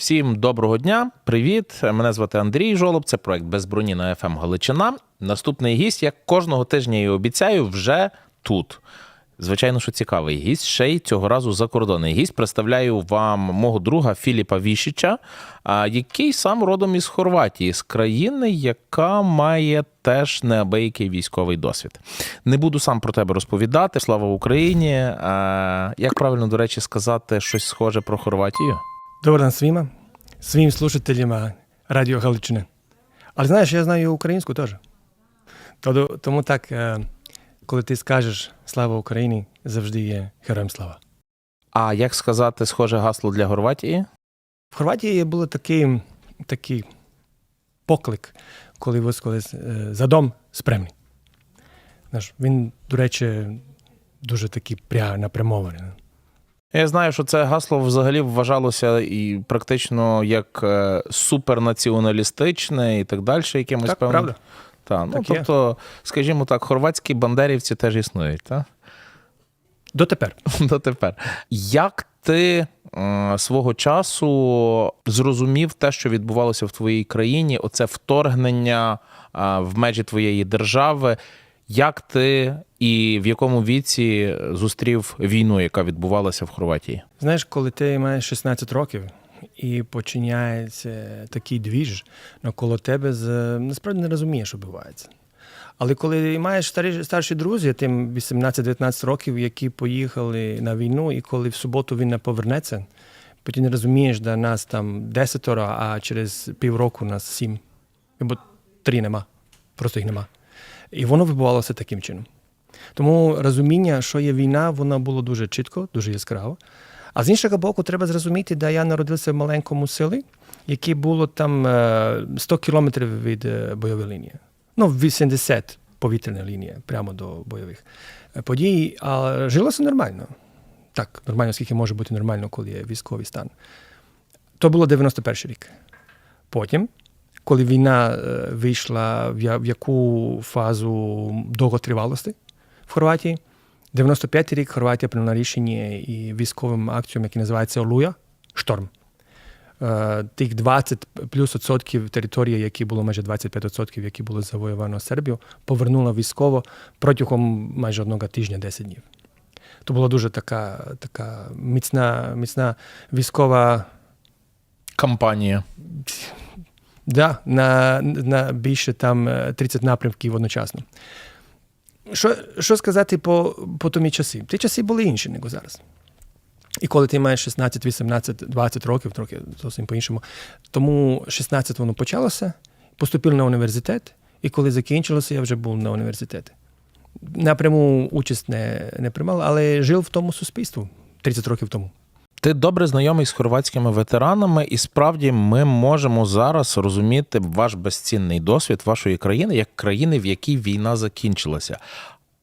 Всім доброго дня, привіт. Мене звати Андрій Жолоб. Це проект без броні на ФМ Галичина. Наступний гість, як кожного тижня і обіцяю, вже тут. Звичайно, що цікавий гість. Ще й цього разу закордонний гість. Представляю вам мого друга Філіпа Вішича, який сам родом із Хорватії, з країни, яка має теж неабиякий військовий досвід. Не буду сам про тебе розповідати. Слава Україні! Як правильно, до речі, сказати щось схоже про Хорватію? Dobar dan svima, svim slušateljima Radio Галичини. Але знаєш, я знаю українську теж. Todo- Тому так, е, коли ти скажеш Слава Україні, завжди є героям слава. А як сказати схоже гасло для Хорватії? В Хорватії було такий, такий поклик, коли висказали е, за дом спремний. Він, до речі, дуже такий пря, напрямований. Я знаю, що це гасло взагалі вважалося і практично як е, супернаціоналістичне і так далі, якимось Так, певним. правда? Та, ну, Так є. тобто, скажімо так, хорватські бандерівці теж існують, так? Дотепер. Дотепер. Як ти е, свого часу зрозумів те, що відбувалося в твоїй країні, оце вторгнення е, в межі твоєї держави? Як ти і в якому віці зустрів війну, яка відбувалася в Хорватії? Знаєш, коли ти маєш 16 років і починається такий двіж навколо тебе, з, насправді не розумієш, що відбувається. Але коли маєш старі, старші друзі, тим 18-19 років, які поїхали на війну, і коли в суботу він не повернеться, потім не розумієш, що нас там 10, а через півроку нас 7. Або 3 нема. Просто їх нема. І воно відбувалося таким чином. Тому розуміння, що є війна, воно було дуже чітко, дуже яскраво. А з іншого боку, треба зрозуміти, де я народився в маленькому селі, яке було там е, 100 кілометрів від е, бойової лінії. Ну, 80 повітряна лінія прямо до бойових е, подій. А жилося нормально. Так, нормально, скільки може бути нормально, коли є військовий стан. То було 91 рік. Потім, коли війна е, вийшла в яку фазу довготривалості в Хорватії, 95 рік Хорватія прийняла рішення і військовим акціям, який називається Олуя, шторм. Е, Тих 20 плюс відсотків території, які було майже 25 відсотків, які було завоювано Сербію, повернула військово протягом майже одного тижня 10 днів. То була дуже така, така міцна, міцна військова Кампанія. Да, на, на більше там е, 30 напрямків одночасно. Що, що сказати по, по томі часи? Ті часи були інші, ніж зараз. І коли ти маєш 16, 18, 20 років, трохи зовсім по-іншому. Тому 16 воно почалося, поступив на університет, і коли закінчилося, я вже був на університеті. Напряму участь не, не приймав, але жив в тому суспільстві 30 років тому. Ти добре знайомий з хорватськими ветеранами, і справді ми можемо зараз розуміти ваш безцінний досвід вашої країни як країни, в якій війна закінчилася.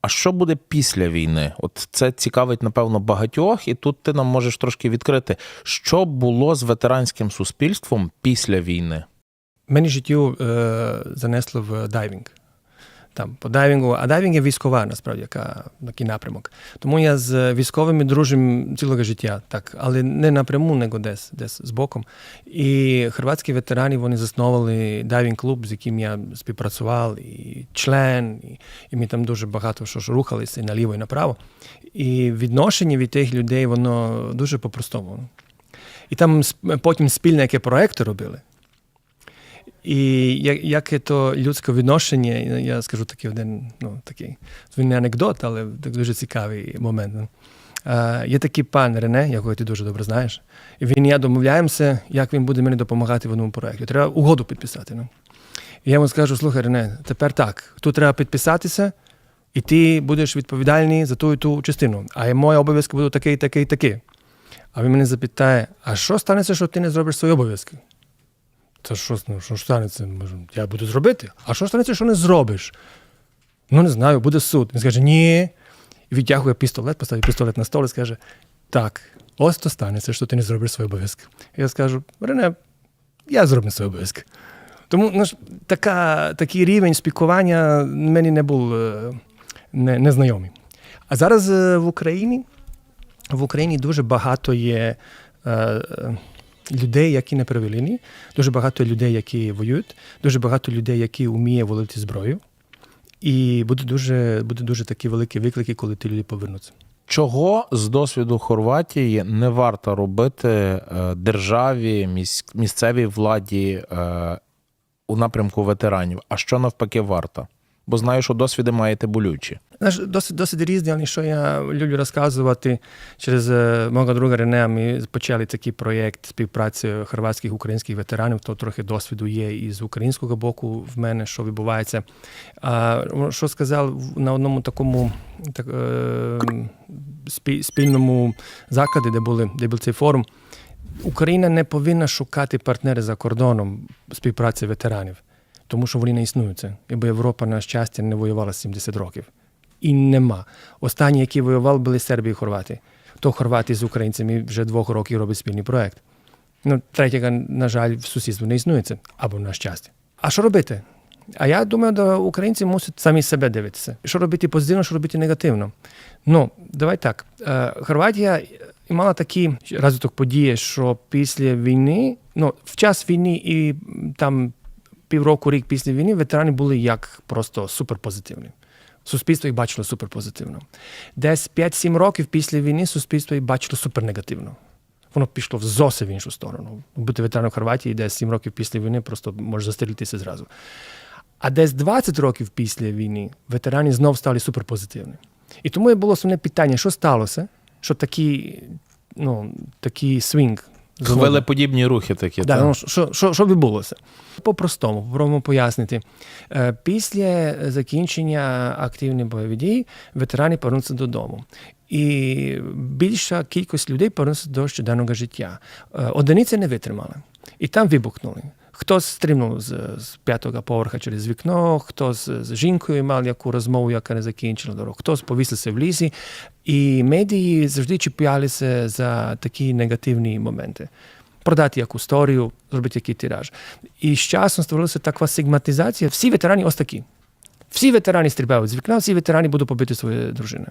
А що буде після війни? От це цікавить, напевно, багатьох, і тут ти нам можеш трошки відкрити, що було з ветеранським суспільством після війни. Мені життю е, занесло в дайвінг. Там, по дайвінгу, а дайвінг є військова, насправді, яка такий напрямок. Тому я з військовими дружим цілого життя, так, але не напряму, не десь, десь з боком. І хорватські ветерани вони засновували дайвінг-клуб, з яким я співпрацював, і член, і, і ми там дуже багато що ж рухалися і наліво, і направо. І відношення від тих людей, воно дуже по-простому. І там потім спільне яке проекти робили. І як, яке то людське відношення, я скажу такий один, ну такий не анекдот, але так дуже цікавий момент. Е, є такий пан Рене, якого ти дуже добре знаєш, і він і я домовляємося, як він буде мені допомагати в одному проєкті. Треба угоду підписати. Ну. І я йому скажу: слухай, Рене, тепер так, тут треба підписатися, і ти будеш відповідальний за ту і ту частину. А мої обов'язки будуть такий, такий, такий. А він мене запитає: а що станеться, що ти не зробиш свої обов'язки? Та що, ну, що ж станеться? Я буду зробити. А що станеться, що не зробиш? Ну, не знаю, буде суд. Він скаже, ні. І відтягує пістолет, поставить пістолет на стол і скаже: так, ось то станеться, що ти не зробиш свої обов'язки. Я скажу, Рене, я зроблю свої обов'язки. Тому ну, така, такий рівень спілкування мені не був е, не, незнайомий. А зараз е, в Україні в Україні дуже багато є е, е, людей, які на первій лінії, дуже багато людей, які воюють, дуже багато людей, які вміють володіти зброєю. І буде дуже, буде дуже такі великі виклики, коли ті люди повернуться. Чого з досвіду Хорватії не варто робити е, державі, місцевій владі е, у напрямку ветеранів? А що навпаки варто? Бо знаю, що досвіди маєте болючі. Досить, досить різні, але що я люблю розказувати через мого друга Ренея, ми почали такий проєкт співпраці хорватських українських ветеранів, то трохи досвіду є і з українського боку в мене, що відбувається. А що сказав на одному такому так, е, спі- спільному закладі, де, були, де був цей форум, Україна не повинна шукати партнери за кордоном співпраці ветеранів, тому що вони не існують. Бо Європа, на щастя, не воювала 70 років. І нема. Останні, які воювали, були Сербія і Хорватія. То Хорватії з українцями вже двох років роблять спільний проект. Ну, третього, на жаль, в сусідстві не існує це, або на щастя. А що робити? А я думаю, що українці мусять самі себе дивитися. Що робити позитивно, що робити негативно. Ну, давай так. Е, Хорватія мала такий розвиток події, що після війни, ну, в час війни і там півроку, рік після війни ветерани були як просто суперпозитивні. Суспільство їх бачило суперпозитивно. Десь 5-7 років після війни суспільство їх бачило супернегативно. Воно пішло в зовсім в іншу сторону. Бути ветераном Хорватії десь 7 років після війни просто може застрілитися зразу. А десь 20 років після війни ветерани знов стали суперпозитивні. І тому було основне питання, що сталося, що такий, ну, такий свінг. Хвилеподібні рухи такі. Да, та? ну, що, що, що відбулося? По-простому, попробуємо пояснити. Е, Після закінчення активних бойових дій ветерани повернуться додому. І більша кількість людей повернуться до щоденного життя. Е, Одиниці не витримали. І там вибухнули. Хтось стрімнув з, з п'ятого поверха через вікно, хтось з жінкою мав яку розмову, яка не закінчила дорогу, хтось повісився в лісі. І медії завжди чіплялися за такі негативні моменти продати яку історію, зробити який тираж. І з часом створилася така стигматизація. Всі ветерані ось такі. Всі ветерані стрибають з вікна, всі ветерані будуть побити свої дружини.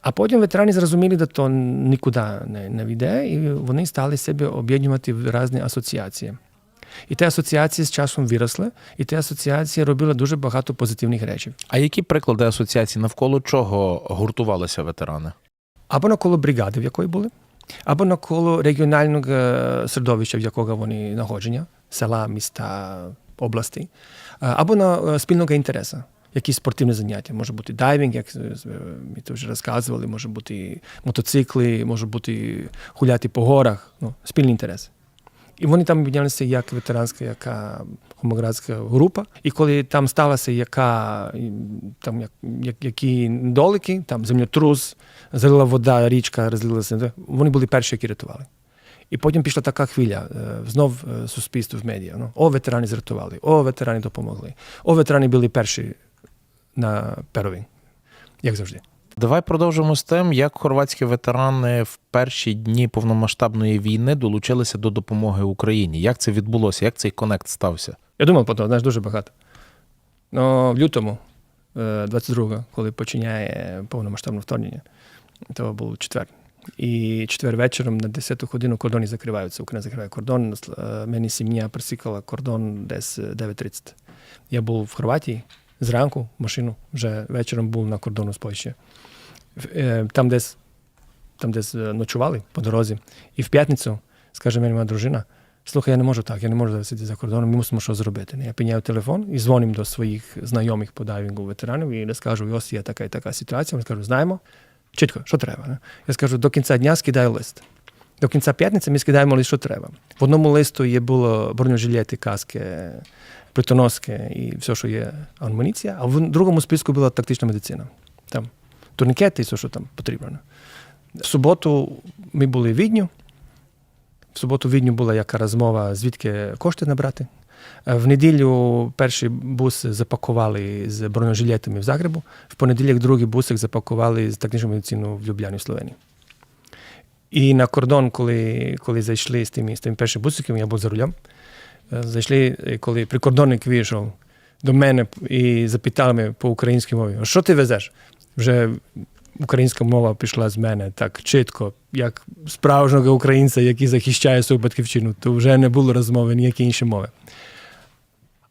А потім ветерані зрозуміли, що то нікуди не, не йде, і вони стали себе об'єднувати в різні асоціації. І ті асоціації з часом виросли, і ті асоціації робили дуже багато позитивних речей. А які приклади асоціацій навколо чого гуртувалися ветерани? або навколо бригади, в якої були, або навколо регіонального е, середовища, в якого вони знаходження, села, міста, області, е, або на е, спільного інтересу. Якісь спортивні заняття, може бути дайвінг, як ми то вже розказували, може бути мотоцикли, може бути гуляти по горах, ну, спільний інтерес. І вони там об'єдналися як ветеранська, яка гомоградська група. І коли там сталося яка, там, як, як, які недоліки, там землетрус, залила вода, річка розлилася, вони були перші, які рятували. І потім пішла така хвиля, е, знов е, суспільство в медіа. Ну, о, ветерани зрятували, о, ветерани допомогли, о, ветерани були перші на перві, як завжди. Давай продовжимо з тим, як хорватські ветерани в перші дні повномасштабної війни долучилися до допомоги Україні. Як це відбулося? Як цей конект стався? Я думав про то, знаєш, дуже багато. Ну, в лютому, е, 22-го, коли починає повномасштабне вторгнення, то був четвер. І четвер вечором на 10-ту годину кордони закриваються. Україна закриває кордон. Е, Мені сім'я присікала кордон десь 9.30. Я був в Хорватії зранку, в машину, вже вечором був на кордону з Польщею. Е, Там десь, там десь е, ночували по дорозі. І в п'ятницю, скаже мені моя дружина, Слухай, я не можу так, я не можу зараз сидіти за кордоном, ми мусимо щось зробити. Я підняв телефон і дзвоним до своїх знайомих по дайвінгу ветеранів і розкажу, ось є така і така ситуація. Вони скажуть, знаємо, чітко, що треба. Не? Я скажу, до кінця дня скидаю лист. До кінця п'ятниці ми скидаємо лист, що треба. В одному листу є було бронежилети, каски, притоноски і все, що є амуніція, а в другому списку була тактична медицина. Там турнікети і все, що там потрібно. В суботу ми були в Відню. В суботу в Відню була яка розмова, звідки кошти набрати. Е, В неділю перший бус запакували з бронежилетами в Загребу, в понеділок другий бусик запакували з тактичною медициною в Любляні, в Словенії. І на кордон, коли, коли зайшли з тими, з тими першими бусиками, я був за рулем, е, зайшли, е, коли прикордонник вийшов до мене і запитав мене по українській мові, що ти везеш? Вже українська мова пішла з мене так чітко, як справжнього українця, який захищає свою батьківщину, то вже не було розмови ніякі інші мови.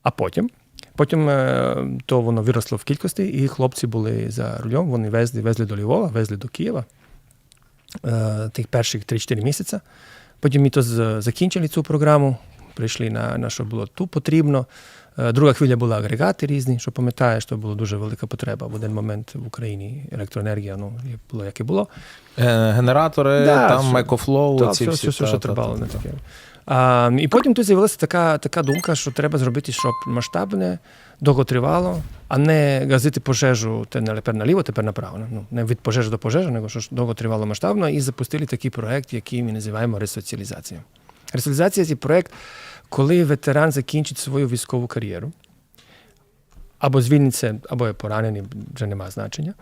А потім, потім е, то воно виросло в кількості, і хлопці були за рулем, вони везли, везли до Львова, везли до Києва е, тих перших 3-4 місяці. Потім ми то закінчили цю програму, прийшли на, на що було тут потрібно. Е, Друга хвиля була агрегати різні, що пам'ятаєш, то була дуже велика потреба в один момент в Україні. Електроенергія ну, було, як і було. Е, Генератори, Да, там. Екофлоу, Так, ці все, всі. все, все, та, що та, та, не та. таке. А, і потім тут з'явилася така, така думка, що треба зробити, щоб масштабне, довготривало, а не газити пожежу тепер наліво, тепер направо. Ну, не від пожежі до пожежі, але що довготривало масштабно, і запустили такий проект, який ми називаємо ресоціалізація. Ресоціалізація це проект, коли ветеран закінчить свою військову кар'єру, або звільниться, або є поранений, вже немає значення,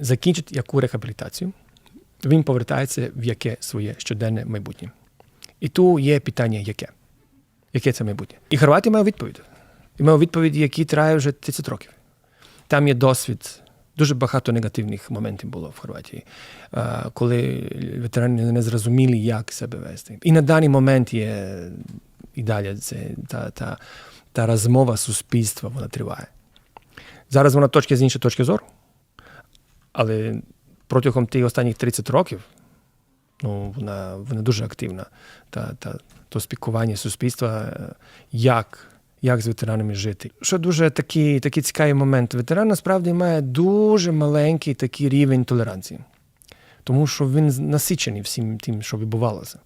закінчить яку рехабілітацію, він повертається в яке своє щоденне майбутнє. І тут є питання, яке? Яке це майбутнє? І Хорватія має відповідь. І має відповідь, які триває вже 30 років. Там є досвід. Дуже багато негативних моментів було в Хорватії, е, коли ветерани не зрозуміли, як себе вести. І на даний момент є і далі це та, та, та розмова суспільства вона триває. Зараз вона точка з іншої точки зору, але протягом тих останніх 30 років ну, вона, вона дуже активна. Та, та, то спілкування суспільства, як, як з ветеранами жити. Що дуже такий, такий цікавий момент. Ветеран насправді має дуже маленький такий рівень толеранції, тому що він насичений всім тим, що відбувалося.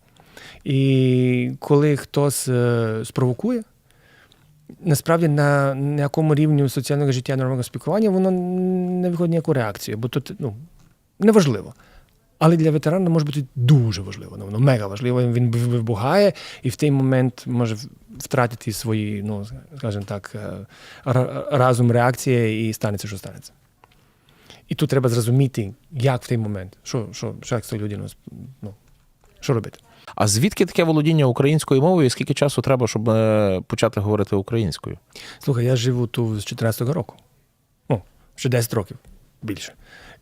І коли хтось е, спровокує, насправді на, на якому рівні соціального життя нормального спілкування воно не виходить ніяку реакцію, бо тут ну, неважливо. Але для ветерана може бути дуже важливо. Ну, воно мега важливо. Він вибухає і в той момент може втратити свої, ну скажімо так, е, разум реакції і станеться, що станеться. І тут треба зрозуміти, як в той момент, що, що, що як з людиною, ну, що робити. А звідки таке володіння українською мовою скільки часу треба, щоб е, почати говорити українською? Слухай, я живу тут з 14-го року. Ну, ще 10 років більше.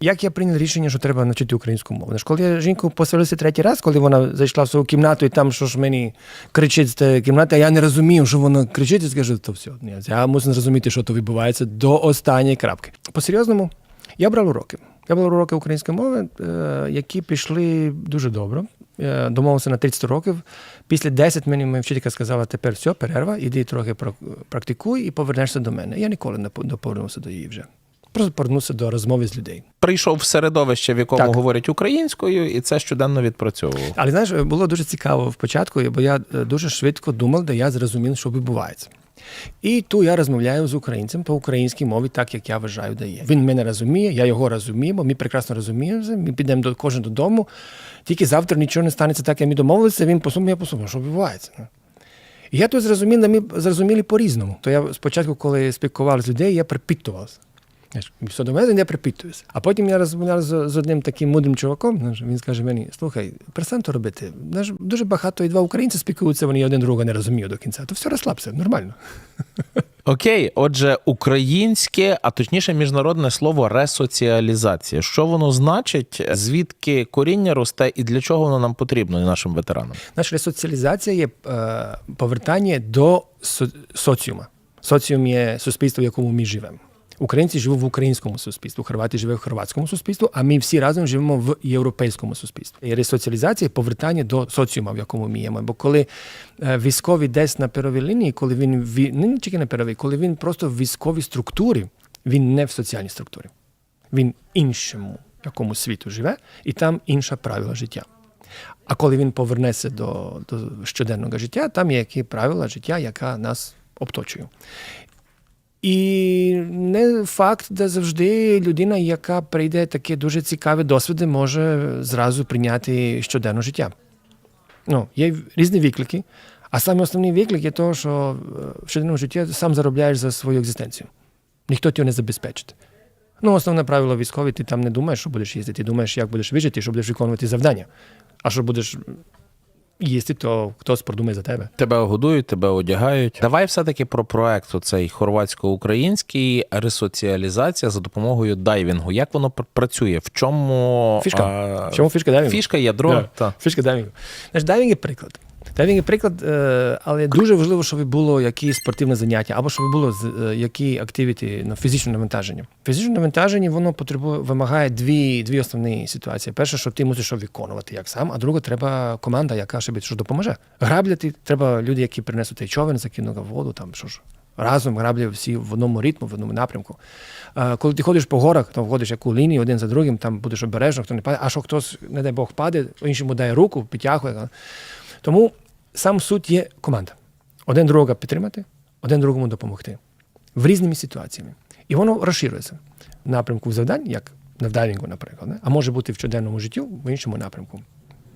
Як я прийняв рішення, що треба навчити українську мову? Коли я жінку поселився третій раз, коли вона зайшла в свою кімнату і там що ж мені кричить з тієї кімнати, а я не розумів, що вона кричить, і скажу, то все, ні, я мушу зрозуміти, що то відбувається до останньої крапки. По-серйозному, я брав уроки. Я брав уроки української мови, е, які пішли дуже добре. Я домовився на 30 років. Після 10 мені моя вчителька сказала, тепер все, перерва, іди трохи практикуй і повернешся до мене. Я ніколи не повернувся до її вже. Просто повернувся до розмови з людей. Прийшов в середовище, в якому Так. говорять українською, і це щоденно відпрацьовував. Але знаєш, було дуже цікаво в початку, бо я е, дуже швидко думав, де я зрозумів, що відбувається. І ту я розмовляю з українцем по українській мові, так як я вважаю, де є. Він мене розуміє, я його розумію, бо ми прекрасно розуміємо. Ми підемо до кожен додому. Тільки завтра нічого не станеться так, як ми домовилися. Він посумує, я посумую, що відбувається. ну. І я тут зрозумів, ми зрозуміли по-різному. То я спочатку, коли спілкувався з людей, я припитувався. Все до мене я припитуюся. А потім я розмовляв з, з одним таким мудрим чуваком. Він скаже мені: слухай, перестань то робити. Знаєш, дуже багато і два українці спілкуються, вони один друга не розуміють до кінця. То все розслабся, нормально. Окей, отже, українське, а точніше, міжнародне слово ресоціалізація. Що воно значить? Звідки коріння росте і для чого воно нам потрібно нашим ветеранам? Наша ресоціалізація є е, повертання до со- соціума. Соціум є суспільство, в якому ми живемо. Українці живуть в українському суспільстві, Хорватія живе в хорватському суспільстві, а ми всі разом живемо в європейському суспільстві. І ресоціалізація повертання до соціума, в якому є. Бо коли е, військовий десь на першій лінії, коли він не тільки на першій, коли він просто в військовій структурі, він не в соціальній структурі. Він іншому якому світу живе, і там інша правила життя. А коли він повернеться до, до щоденного життя, там є які правила життя, яка нас обточує. І не факт, де завжди людина, яка прийде такі дуже цікаві досвіди, може зразу прийняти щоденне життя. Ну, є різні виклики, а саме основний виклик є того, що е, в щоденному житті сам заробляєш за свою екзистенцію. Ніхто тебе не забезпечить. Ну, основне правило військове, ти там не думаєш, що будеш їздити, ти думаєш, як будеш вижити, що будеш виконувати завдання. А що будеш їсти, то хтось продумає за тебе. Тебе годують, тебе одягають. Давай все-таки про проект оцей хорватсько-український ресоціалізація за допомогою дайвінгу. Як воно працює? В чому Фішка. а, В чому фішка дайвінгу? Фішка, ядро. Да. Та. Фішка дайвінгу. Знаєш, дайвінг є приклад. Дайвінг є приклад, е, але дуже важливо, щоб було якісь спортивне заняття, або щоб було е, які активіті на фізичне навантаження. Фізичне навантаження воно потребує вимагає дві, дві основні ситуації. Перше, що ти мусиш виконувати як сам, а друге, треба команда, яка собі що допоможе. Грабляти треба люди, які принесуть цей човен, закинуть в воду, там що ж. Разом граблі всі в одному ритму, в одному напрямку. Е, Коли ти ходиш по горах, то входиш яку лінію один за другим, там будеш обережно, хто не падає, а що хтось, не дай Бог, падає, іншому дає руку, підтягує. Тому сам суть є команда. Один другого підтримати, один другому допомогти в різними ситуаціями. І воно розширюється в напрямку завдань, як на вдайвінгу, наприклад, не? а може бути в щоденному житті в іншому напрямку.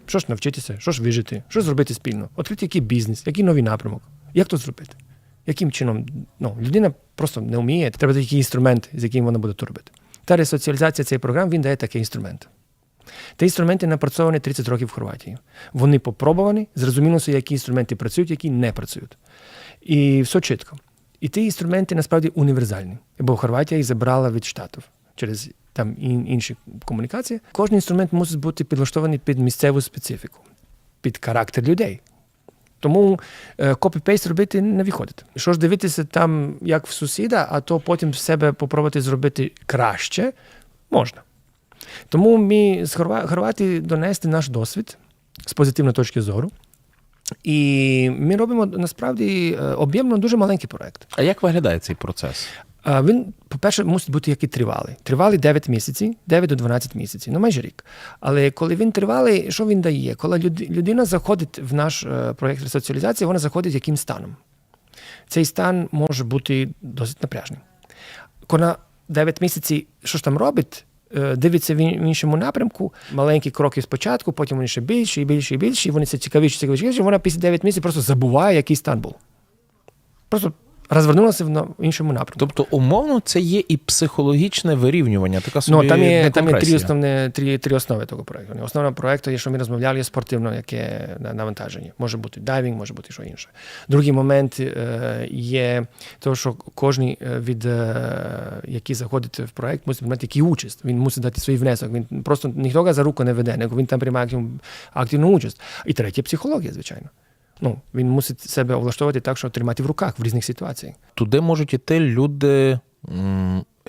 Що ж навчитися, що ж вижити, що зробити спільно, відкрити який бізнес, який новий напрямок, як то зробити. Яким чином ну, людина просто не вміє, треба такий інструмент, з яким вона буде то робити. Та ресоціалізація цей програм він дає такий інструмент. Ті інструменти напрацьовані 30 років в Хорватії. Вони попробувані, зрозуміло, які інструменти працюють, які не працюють. І все чітко. І ті інструменти насправді універсальні, бо Хорватія їх забрала від штатів через там інші комунікації. Кожен інструмент мусить бути підлаштований під місцеву специфіку, під характер людей. Тому е, копі-пейст робити не виходить. Що ж дивитися там, як в сусіда, а то потім в себе попробувати зробити краще, можна. Тому ми з Хорва- Хорватії донести наш досвід з позитивної точки зору. І ми робимо насправді е, об'ємно дуже маленький проект. А як виглядає цей процес? Він, по-перше, мусить бути який тривалий. Тривалий 9 місяців, 9 до 12 місяців, ну майже рік. Але коли він тривалий, що він дає? Коли людина заходить в наш е, проєкт ресоціалізації, вона заходить яким станом? Цей стан може бути досить напряжним. Коли 9 місяців, що ж там робить? Е, Дивиться в іншому напрямку, маленькі кроки спочатку, потім вони ще більші і більше і більше, і вони це цікавіші, цікавіше, цікавіші. Вона після 9 місяців просто забуває, який стан був. Просто розвернулася в іншому напрямку. Тобто, умовно, це є і психологічне вирівнювання, така собі Ну, там є, там є три, основні, три, три основи того проєкту. Основа проєкту є, що ми розмовляли, є спортивне яке на- навантаження. Може бути дайвінг, може бути що інше. Другий момент е, є те, що кожен від е, який заходить в проєкт, мусить приймати який участь. Він мусить дати свій внесок. Він просто ніхто за руку не веде, він там приймає активну участь. І третє психологія, звичайно. Ну, він мусить себе влаштовувати так, що тримати в руках в різних ситуаціях. Туди можуть іти люди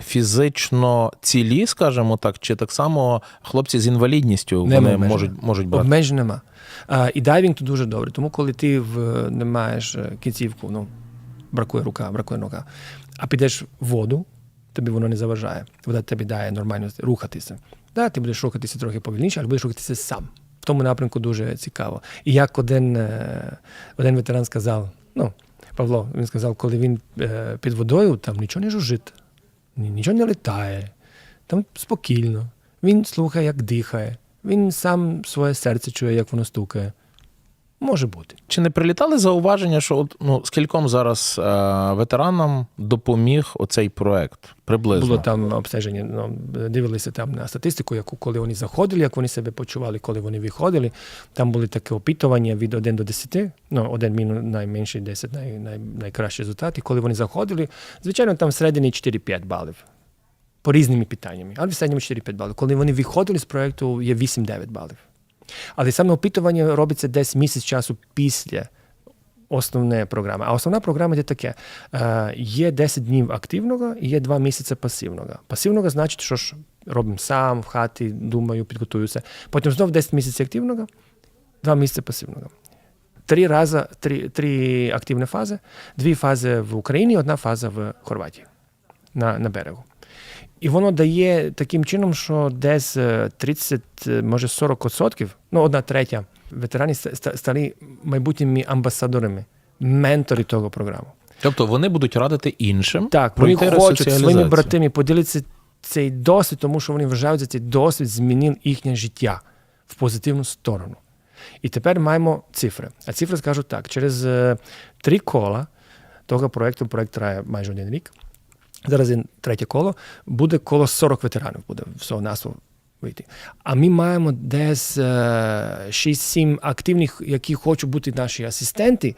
фізично цілі, скажімо так, чи так само хлопці з інвалідністю Нема вони обмежень. можуть, можуть брати. Обмежень нема. А, і дайвінг тут дуже добре. Тому коли ти в, не маєш е, кінцівку, ну, бракує рука, бракує нога, а підеш в воду, тобі воно не заважає. Вода тобі дає нормально рухатися. Да, ти будеш рухатися трохи повільніше, але будеш рухатися сам. В тому напрямку дуже цікаво. І як один, е, один ветеран сказав, ну, Павло, він сказав, коли він е, під водою, там нічого не жужжить, нічого не літає, там спокійно. Він слухає, як дихає. Він сам своє серце чує, як воно стукає. Може бути. Чи не прилітали зауваження, що от, ну, скільком зараз е, ветеранам допоміг оцей проект? Приблизно. Було там обстеження, ну, дивилися там на статистику, яку коли вони заходили, як вони себе почували, коли вони виходили. Там були такі опитування від 1 до 10, ну, 1 мінус найменший, 10 най, най, найкращий результат. І коли вони заходили, звичайно, там всередині 4-5 балів. По різними питаннями, але в середньому 4-5 балів. Коли вони виходили з проєкту, є 8-9 балів. Але саме опитування робиться десь місяць часу після основної програми. А основна програма є таке: є 10 днів активного і є 2 місяці пасивного. Пасивного значить, що ж робимо сам в хаті, думаю, підготуюся. Потім знов 10 місяців активного, 2 місяці пасивного. Три рази, три, три активні фази, дві фази в Україні, одна фаза в Хорватії на, на берегу. І воно дає таким чином, що десь е, 30, е, може 40%, ну одна третя ветеранів ста- ста- стали майбутніми амбасадорами, ментори того програму. Тобто вони будуть радити іншим. Так, вони хочуть своїми братами поділитися цей досвід, тому що вони вважають, що цей досвід змінив їхнє життя в позитивну сторону. І тепер маємо цифри. А цифри скажуть так: через е, три кола того проєкту, проєкт триває майже один рік. Зараз є третє коло, буде коло 40 ветеранів буде всього нас вийти. А ми маємо десь е, 6-7 активних, які хочуть бути наші асистенти,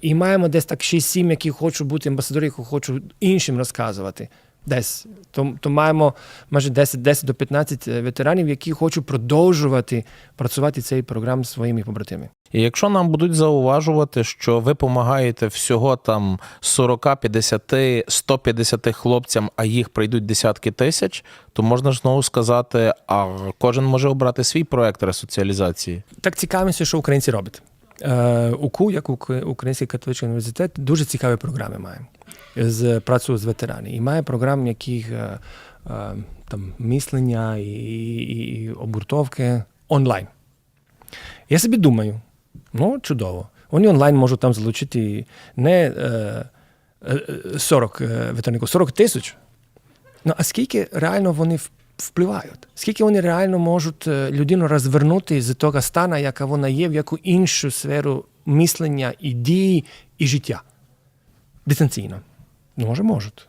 і маємо десь так 6-7, які хочуть бути амбасадори, які хочуть іншим розказувати. Десь. То, то маємо майже 10, 10 до 15 ветеранів, які хочуть продовжувати працювати цей програм зі своїми побратимами. І якщо нам будуть зауважувати, що ви допомагаєте всього там 40, 50, 150 хлопцям, а їх прийдуть десятки тисяч, то можна ж знову сказати, а кожен може обрати свій проект ресоціалізації. Так цікавимося, що українці роблять. Е, УКУ, як Ук- Український католицький університет, дуже цікаві програми має з працею з ветеранами. І має програм, яких е, е, там мислення і, і, і обгуртовки онлайн. Я собі думаю, ну чудово. Вони онлайн можуть там залучити не е, е, 40 е, ветеранів, 40 тисяч. Ну, а скільки реально вони впливають? Скільки вони реально можуть людину розвернути з того стану, яка вона є, в яку іншу сферу мислення, і дії і життя? Дистанційно. Ну, може, можуть.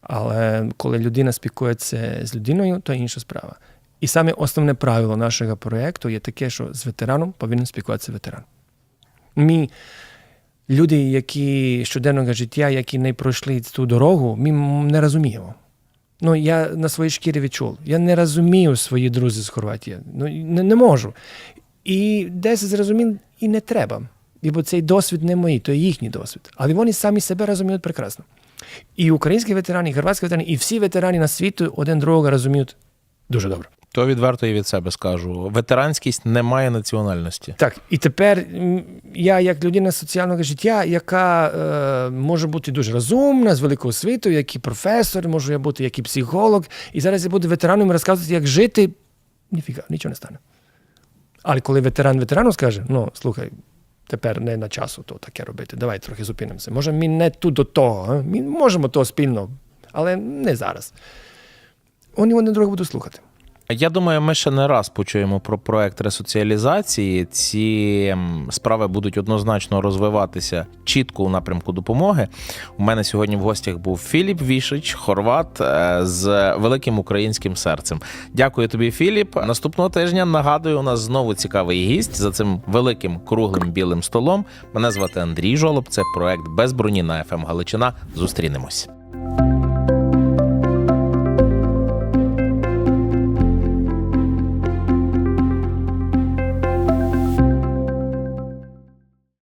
Але коли людина спілкується з людиною, то інша справа. І саме основне правило нашого проєкту є таке, що з ветераном повинен спілкуватися ветеран. Ми, люди, які щоденного життя, які не пройшли цю дорогу, ми не розуміємо. Ну, я на своїй шкірі відчув. Я не розумію свої друзі з Хорватії. Ну, не, не можу. І десь зрозумів, і не треба. Бо цей досвід не мій, то їхній досвід. Але вони самі себе розуміють прекрасно. І українські ветерани, і хорватські ветерани, і всі ветерани на світу один другого розуміють дуже добре. То відверто і від себе скажу. Ветеранськість не має національності. Так, і тепер я, як людина соціального життя, яка е, може бути дуже розумна, з великого світу, як і професор, можу я бути як і психолог, і зараз я буду ветераном розказувати, як жити, ніфіга, нічого не стане. Але коли ветеран ветерану скаже, ну слухай, тепер не на часу то таке робити, давай трохи зупинимося. Може, ми не тут до того, ми можемо то спільно, але не зараз. Вони вони друге будуть слухати. Я думаю, ми ще не раз почуємо про проект ресоціалізації. Ці справи будуть однозначно розвиватися чітко у напрямку допомоги. У мене сьогодні в гостях був Філіп Вішич, хорват е, з великим українським серцем. Дякую тобі, Філіп. Наступного тижня нагадую, у нас знову цікавий гість за цим великим круглим білим столом. Мене звати Андрій Жолоб. Це проект без броні на ФМ Галичина. Зустрінемось.